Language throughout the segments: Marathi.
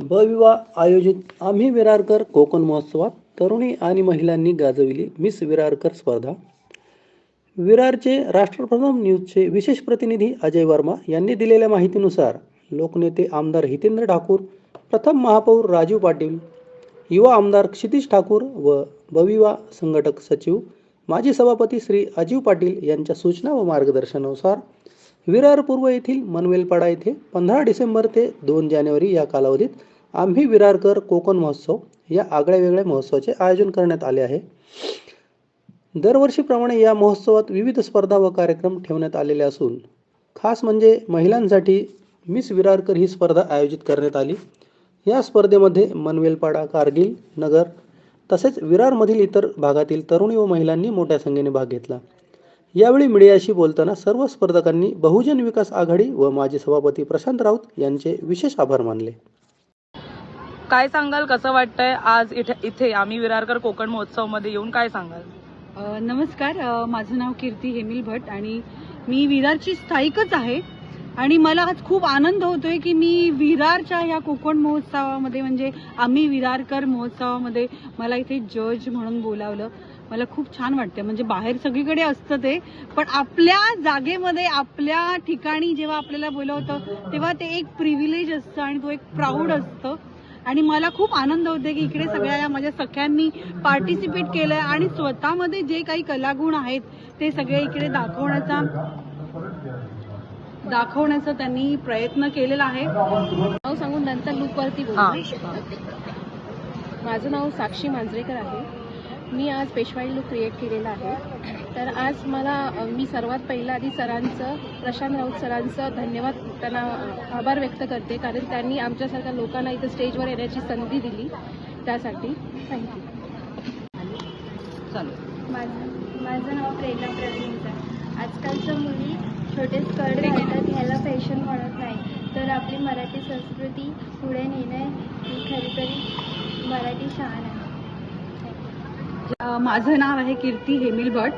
बविवाह आयोजित आम्ही विरारकर कोकण महोत्सवात तरुणी आणि महिलांनी गाजविली मिस विरारकर स्पर्धा. विरारचे राष्ट्रप्रथम न्यूजचे विशेष प्रतिनिधी अजय वर्मा यांनी दिलेल्या माहितीनुसार लोकनेते आमदार हितेंद्र ठाकूर प्रथम महापौर राजीव पाटील युवा आमदार क्षितिश ठाकूर व बविवा संघटक सचिव माजी सभापती श्री अजीव पाटील यांच्या सूचना व मार्गदर्शनानुसार विरार पूर्व येथील मनवेलपाडा येथे पंधरा डिसेंबर ते दोन जानेवारी या कालावधीत आम्ही विरारकर कोकण महोत्सव या आगळ्या वेगळ्या महोत्सवाचे आयोजन करण्यात आले आहे. दरवर्षीप्रमाणे या महोत्सवात विविध स्पर्धा व कार्यक्रम ठेवण्यात आलेले असून खास म्हणजे महिलांसाठी मिस विरारकर ही स्पर्धा आयोजित करण्यात आली. या स्पर्धेमध्ये मनवेलपाडा कारगिल नगर तसेच विरारमधील इतर भागातील तरुणी व महिलांनी मोठ्या संख्येने भाग घेतला. यावेळी मीडियाशी बोलताना सर्व स्पर्धकांनी बहुजन विकास आघाडी व माजी सभापती प्रशांत राऊत यांचे विशेष आभार मानले. काय सांगाल? कसं वाटतंय? आज इथे इथे आम्ही विरारकर कोकण महोत्सवमध्ये येऊन काय सांगाल? अ, नमस्कार. अ, माझं नाव कीर्ती हेमिल भट आणि मी विरारची स्थायिकच आहे. आणि मला आज खूप आनंद होतोय की मी विरारच्या ह्या कोकण महोत्सवामध्ये म्हणजे आम्ही विरारकर महोत्सवामध्ये मला इथे जज म्हणून बोलावलं. मला खूप छान वाटतं म्हणजे बाहेर सगळीकडे असतं ते पण आपल्या जागेमध्ये आपल्या ठिकाणी जेव्हा आपल्याला बोलवतं तेव्हा ते एक प्रिव्हिलेज असतं आणि तो एक प्राऊड असतं. आणि मला खूप आनंद होते की इकडे सगळ्या या माझ्या सख्यांनी पार्टिसिपेट केलंय आणि स्वतःमध्ये जे काही कलागुण आहेत ते सगळे इकडे दाखवण्याचा दाखवण्याचा त्यांनी प्रयत्न केलेला आहे. नाव सांगून नंतर लूपवरती. बोलू. माझं नाव साक्षी मांजरेकर आहे. मी आज पेशवाई लूक क्रिएट केलेला आहे. तर आज मला मी सर्वात पहिला आधी सरांचं प्रशांत राऊत सरांचं धन्यवाद त्यांना आभार व्यक्त करते. कारण त्यांनी आमच्यासारख्या लोकांना इथं स्टेजवर येण्याची संधी दिली त्यासाठी. थँक्यू माझं माझं नाव प्रेरणा प्रवीण आहे. आजकालच्या मुली छोटे स्कर्ट घालतात ह्याला फॅशन म्हणत नाही. तर आपली मराठी संस्कृती पुढे नेणे ही खरी मराठी शान आहे. माझं नाव आहे कीर्ती हेमिल भट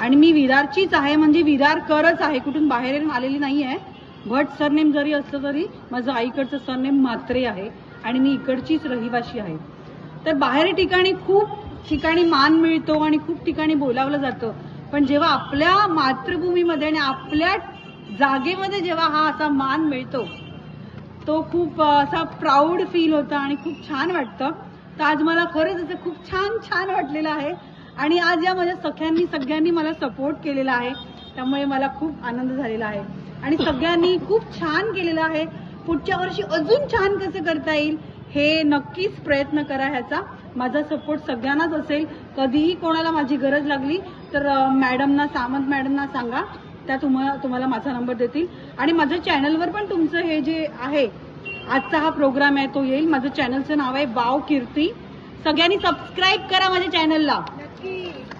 आणि मी विरारचीच आहे म्हणजे विरारकरच आहे. कुठून बाहेर आलेली नाही आहे भट सरनेम जरी असलं तरी माझं आईकडचं सरनेम मात्रे आहे आणि मी इकडचीच रहिवाशी आहे. तर बाहेर ठिकाणी खूप ठिकाणी मान मिळतो आणि खूप ठिकाणी बोलावलं जातं. पण जेव्हा आपल्या मातृभूमीमध्ये आणि आपल्या जागेमध्ये जेव्हा हा असा मान मिळतो तो खूप असा प्राऊड फील होता आणि खूप छान वाटतं. तर आज मला खरंच असं खूप छान छान वाटलेलं आहे. आणि आज या माझ्या सख्यांनी सगळ्यांनी मला सपोर्ट केलेला आहे. त्यामुळे मला खूप आनंद झालेला आहे. आणि सगळ्यांनी खूप छान केलेलं आहे. पुढच्या वर्षी अजून छान कसं करता येईल हे नक्कीच प्रयत्न करा ह्याचा. माझा सपोर्ट सगळ्यांनाच असेल. कधीही कोणाला माझी गरज लागली तर मॅडमना सामंत मॅडमना सांगा. त्या तुम्हाला तुम्हाला माझा नंबर देतील. आणि माझ्या चॅनलवर पण तुमचं हे जे आहे आजचा हा प्रोग्राम आहे तो येईल. माझं चॅनलचं नाव आहे बाव कीर्ती सगळ्यांनी सबस्क्राईब करा माझ्या चॅनलला Turkey.